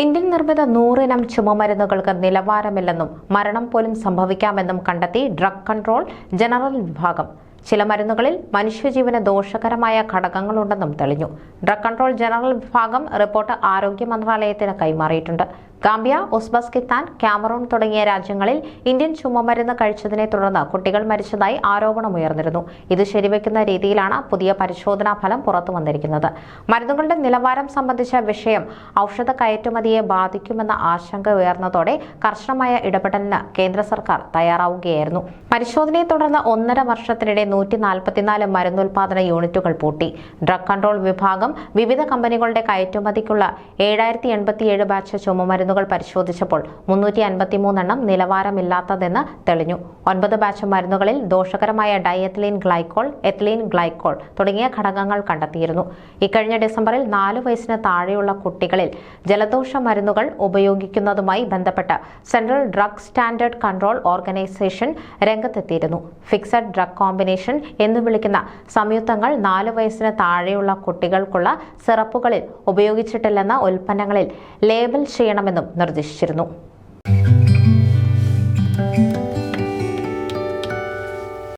Indian നിർമ്മിത നൂറിനം ചുമമരുന്നുകൾക്ക് നിലവാരമില്ലെന്നും മരണം പോലും സംഭവിക്കാമെന്നും കണ്ടെത്തി ഡ്രഗ് കൺട്രോൾ ജനറൽ വിഭാഗം. ചില മരുന്നുകളിൽ മനുഷ്യജീവന് ദോഷകരമായ ഘടകങ്ങളുണ്ടെന്നും തെളിഞ്ഞു. ഡ്രഗ് കൺട്രോൾ ജനറൽ വിഭാഗം റിപ്പോർട്ട് ആരോഗ്യ മന്ത്രാലയത്തിന് കൈമാറിയിട്ടുണ്ട്. ഗാംബിയ ഉസ്ബസ്കിസ്ഥാൻ ക്യാമറൂൺ തുടങ്ങിയ രാജ്യങ്ങളിൽ ഇന്ത്യൻ ചുമമരുന്ന് കഴിച്ചതിനെ തുടർന്ന് കുട്ടികൾ മരിച്ചതായി ആരോപണമുയർന്നിരുന്നു ഇത് ശരിവെക്കുന്ന രീതിയിലാണ് പുതിയ പരിശോധനാ ഫലം പുറത്തു വന്നിരിക്കുന്നത്. മരുന്നുകളുടെ നിലവാരം സംബന്ധിച്ച വിഷയം ഔഷധ കയറ്റുമതിയെ ബാധിക്കുമെന്ന ആശങ്ക ഉയർന്നതോടെ കർശനമായ ഇടപെടലിന് കേന്ദ്ര സർക്കാർ തയ്യാറാവുകയായിരുന്നു. പരിശോധനയെ തുടർന്ന് ഒന്നര വർഷത്തിനിടെ നൂറ്റി നാൽപ്പത്തിനാല് മരുന്നുൽപാദന യൂണിറ്റുകൾ പൂട്ടി. ഡ്രഗ് കൺട്രോൾ വിഭാഗം വിവിധ കമ്പനികളുടെ കയറ്റുമതിക്കുള്ള ഏഴായിരത്തി എൺപത്തിയേഴ് ബാച്ച് ചുമമരുന്നുകൾ പരിശോധിച്ചപ്പോൾ മുന്നൂറ്റി അൻപത്തിമൂന്നെണ്ണം നിലവാരമില്ലാത്തതെന്ന് തെളിഞ്ഞു. ഒൻപത് ബാച്ച് മരുന്നുകളിൽ ദോഷകരമായ ഡയത്തിലീൻ ഗ്ലൈക്കോൾ എത്തിലീൻ ഗ്ലൈക്കോൾ തുടങ്ങിയ ഘടകങ്ങൾ കണ്ടെത്തിയിരുന്നു. ഇക്കഴിഞ്ഞ ഡിസംബറിൽ നാലു വയസ്സിന് താഴെയുള്ള കുട്ടികളിൽ ജലദോഷ മരുന്നുകൾ ഉപയോഗിക്കുന്നതുമായി ബന്ധപ്പെട്ട് central drug standard control organisation രംഗത്തെത്തിയിരുന്നു. ഫിക്സഡ് ഡ്രഗ് കോമ്പിനേഷൻ എന്ന് വിളിക്കുന്ന സംയുക്തങ്ങൾ നാലു വയസ്സിന് താഴെയുള്ള കുട്ടികൾക്കുള്ള സിറപ്പുകളിൽ ഉപയോഗിച്ചിട്ടില്ലെന്ന ഉൽപ്പന്നങ്ങളിൽ ലേബൽ ചെയ്യണമെന്നും നിർദ്ദേശിച്ചിരുന്നു.